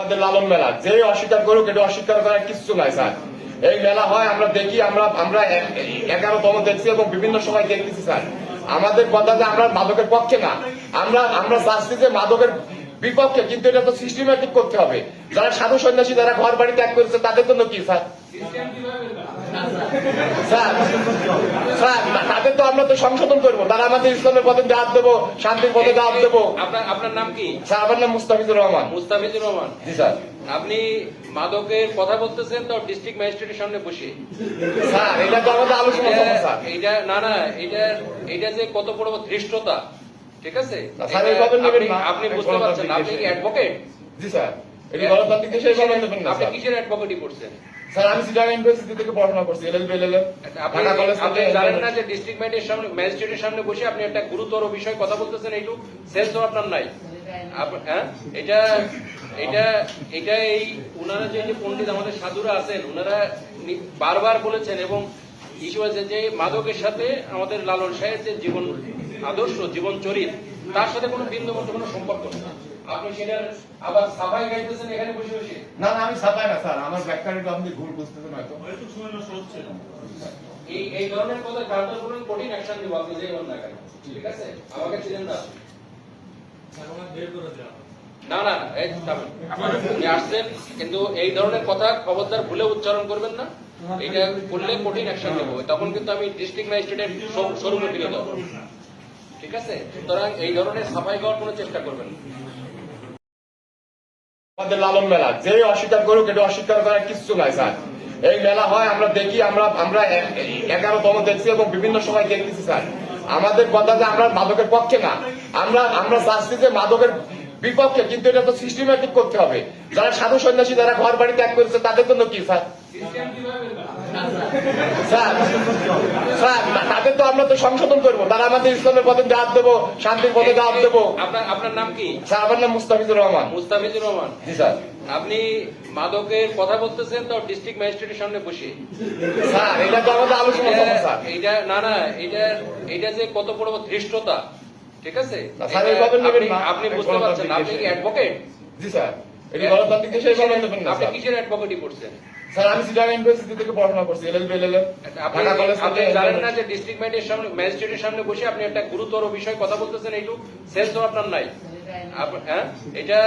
আমাদের লালন মেলা। যে অস্বীকার করুক, এটা অস্বীকার করার কিছু নাই, স্যার। এই মেলা হয়, আমরা দেখি, আমরা আমরা এগারোতম দেখছি এবং বিভিন্ন সময় দেখতেছি, স্যার। আমাদের কথা যে আমরা মাদকের পক্ষে না। আমরা আমরা চাচ্ছি যে মাদকের বিপক্ষে, কিন্তু এটা তো সিস্টেমেটিক করতে হবে। যারা সাধু সন্ন্যাসী, যারা ঘর বাড়ি ত্যাগ করেছে, তাদের জন্য কি, স্যার? স্যার স্যার তাদের তো আমরা তো সংশোধন করব। তারা আমাদের ইসলামের পথে দাঁত দেবো শান্তির পথে দাঁত দেবো। আপনার আপনার নাম কি? স্যার আমার নাম মুস্তাফিজুর রহমান। মুস্তাফিজুর রহমান। জি স্যার। আপনি মাদকের কথা বলতেছেন তো ডিস্ট্রিক্ট ম্যাজিস্ট্রেটের সামনে বসে। স্যার এটা তো আমাদের আলোচনা স্যার এটা না না এটা এটা যে কত বড় ধৃষ্টতা ঠিক আছে? আপনি- বুঝতে পারছেন আপনি কি অ্যাডভোকেট জি স্যার। এটা গণতান্ত্রিক দেশে এভাবে নেবেন না আপনি কিসের অ্যাডভোকেটই করছেন? স্যার আমি সিটাং ইউনিভার্সিটি থেকে পড়াশোনা করছি এলএলবি এলএলএম ঢাকা কলেজ আপনি জানেন না যে ডিস্ট্রিক্ট ম্যাজিস্ট্রেটের সামনে ম্যাজিস্ট্রেটের সামনে বসে আপনি একটা গুরুতর বিষয় কথা বলতেছেন সেন্স আপনার নাই। হ্যাঁ? এটা এটা এটা এই উনারা যে পণ্ডিত আমাদের সাধুরা আছেন বারবার বলেছেন এবং ইস্যু হয়েছে যে মাদকের সাথে আমাদের লালন সাহেব যে জীবন আদর্শ জীবন চরিত তার সাথে কোনো বিন্দু মতো কোনো সম্পর্ক নেই। আপনি সেটার আবার সাফাই গাইতেছেন এখানে বসে বসে? না না আমি ছাপাই না স্যার। আমার ব্যাখ্যাটা আপনি ভুল বুঝতেছেন হয়তো। এই এই ধরনের কথা কঠিন অ্যাকশন দিব আপনি যে হন না কেন? ঠিক আছে? আমাকে ছিলেন না না না না, এই আপনি আসছেন কিন্তু এই ধরনের কথা খবরদার ভুলে উচ্চারণ করবেন না। এটা করলে কঠিন অ্যাকশন নেব। তখন কিন্তু আমি ডিস্ট্রিক্ট ম্যাজিস্ট্রেটের ফিরে দেবো ঠিক আছে? সুতরাং এই ধরনের সাফাই গাওয়ার কোনো চেষ্টা করবেন না। আমাদের লালন মেলা। যে অস্বীকার করুক, এটা অস্বীকার করার কিচ্ছু নাই, স্যার। এই মেলা হয়, আমরা দেখি, আমরা আমরা এগারোতম দেখছি এবং বিভিন্ন সময় দেখতেছি, স্যার। আমাদের কথা যে আমরা মাদকের পক্ষে না। আমরা আমরা চাচ্ছি যে মাদকের বিপক্ষে, কিন্তু এটা তো সিস্টেমেটিক করতে হবে। যারা সাধু সন্ন্যাসী, যারা ঘর বাড়ি ত্যাগ করেছে, তাদের জন্য কি, স্যার? স্যার স্যার তাদের তো আমরা তো সংশোধন করব। তারা আমাদের ইসলামের পথে দাঁত দেবো শান্তির পথে দাঁত দেবো। আপনার আপনার নাম কি? স্যার আমার নাম মুস্তাফিজুর রহমান। মুস্তাফিজুর রহমান। জি স্যার। আপনি মাদকের কথা বলতেছেন তো ডিস্ট্রিক্ট ম্যাজিস্ট্রেটের সামনে বসে। স্যার এটা তো আমাদের আলোচনা স্যার। এটা- এটা না না এটা এটা যে কত বড় ধৃষ্টতা ঠিক আছে? আপনি- বুঝতে পারছেন আপনি কি অ্যাডভোকেট জি স্যার। এটা গণতান্ত্রিক দেশে এভাবে নেবেন না আপনি কিসের অ্যাডভোকেটই করছেন? স্যার আমি সিটাং ইউনিভার্সিটি থেকে পড়াশোনা করছি এলএলবি এলএলএম ঢাকা কলেজ আপনি জানেন না যে ডিস্ট্রিক্ট ম্যাজিস্ট্রেটের সামনে ম্যাজিস্ট্রেটের সামনে বসে আপনি একটা গুরুতর বিষয় কথা বলতেছেন এইটু সেন্স তো আপনার নাই। হ্যাঁ? এটা